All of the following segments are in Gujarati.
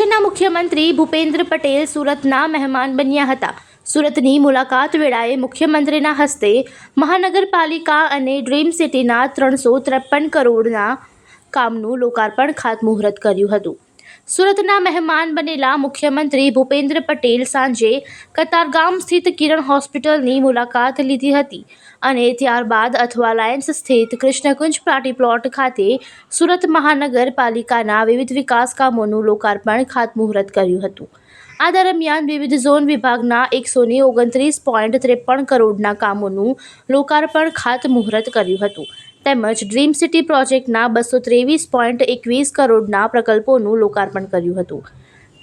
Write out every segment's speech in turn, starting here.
રાજ્યના મુખ્યમંત્રી ભૂપેન્દ્ર પટેલ સુરતના મહેમાન બન્યા હતા. સુરતની મુલાકાત વેળાએ મુખ્યમંત્રીના હસ્તે મહાનગરપાલિકા અને ડ્રીમ સિટીના ત્રણસો ત્રેપન કરોડના કામનું લોકાર્પણ ખાતમુહૂર્ત કર્યું હતું. સુરતના મહેમાન બનેલા મુખ્યમંત્રી ભૂપેન્દ્ર પટેલ સાંજે કતારગામ સ્થિત કિરણ હોસ્પિટલની મુલાકાત લીધી હતી અને ત્યારબાદ અથવા લાયન્સ સ્થિત કૃષ્ણકુંજ પાર્ટી પ્લોટ ખાતે સુરત મહાનગરપાલિકાના વિવિધ વિકાસ કામોનું લોકાર્પણ ખાતમુહૂર્ત કર્યું હતું. આ દરમિયાન વિવિધ ઝોન વિભાગના એકસો ને ઓગણત્રીસ પોઈન્ટ ત્રેપન કરોડના કામોનું લોકાર્પણ ખાતમુહૂર્ત કર્યું હતું. તેમજ ડ્રીમ સિટી પ્રોજેક્ટના બસો ત્રેવીસ પોઈન્ટ એકવીસ કરોડના પ્રકલ્પોનું લોકાર્પણ કર્યું હતું.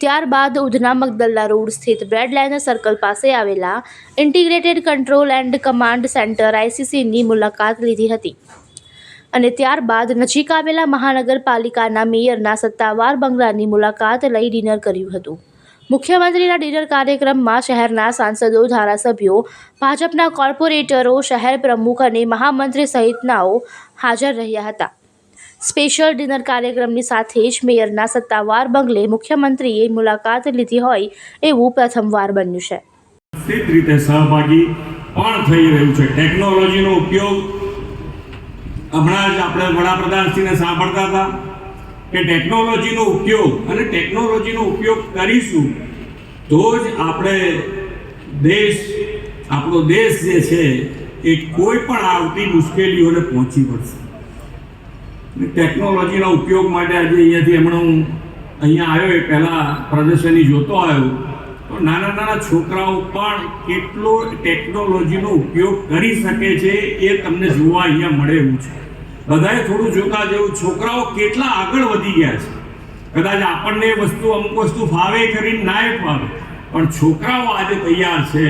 ત્યારબાદ ઉધના મગદલ્લા રોડ સ્થિત બ્રેડ લાઇનર સર્કલ પાસે આવેલા integrated control and command centre આઈસીસીની મુલાકાત લીધી હતી. અને ત્યારબાદ નજીક આવેલા મહાનગરપાલિકાના મેયરના સત્તાવાર બંગલાની મુલાકાત લઈ ડિનર કર્યું હતું. મુખ્યમંત્રીના ડિનર કાર્યક્રમમાં શહેરના સાંસદો, ધારાસભ્યો, ભાજપના કોર્પોરેટરો, શહેર પ્રમુખ અને મહામંત્રી સહિતનાઓ હાજર રહ્યા હતા. સ્પેશિયલ ડિનર કાર્યક્રમની સાથે જ મેયરના સત્તાવાર બંગલે મુખ્યમંત્રીએ મુલાકાત લીધી હોય એવું પ્રથમવાર બન્યું છે. રીતે સહભાગી પણ થઈ રહ્યું છે. ટેકનોલોજીનો ઉપયોગ હમણાં જ આપણે વડાપ્રધાનશ્રીને સાંભળતા હતા. કે ટેકનોલોજીનો ઉપયોગ અને ટેકનોલોજીનો ઉપયોગ કરીશું, તો જ આપણે દેશ, આપણો દેશ જે છે, એ કોઈ પણ આવતી મુશ્કેલીઓને પહોંચી પડશે ટેકનોલોજીના ઉપયોગ માટે આજે અહીંયાથી હમણાં હું અહીંયા આવ્યો, એ પહેલાં પ્રદર્શની જોતો આવ્યો, તો નાના નાના છોકરાઓ પણ કેટલો ટેકનોલોજીનો ઉપયોગ કરી શકે છે એ તમને જોવા અહીંયા મળે એવું છે. બધાએ થોડું જોતા જેવું છોકરાઓ કેટલા આગળ વધી ગયા છે. કદાચ આપણને એ વસ્તુ અમુક વસ્તુ ફાવે કરીને નાય ફાવે, પણ છોકરાઓ આજે તૈયાર છે.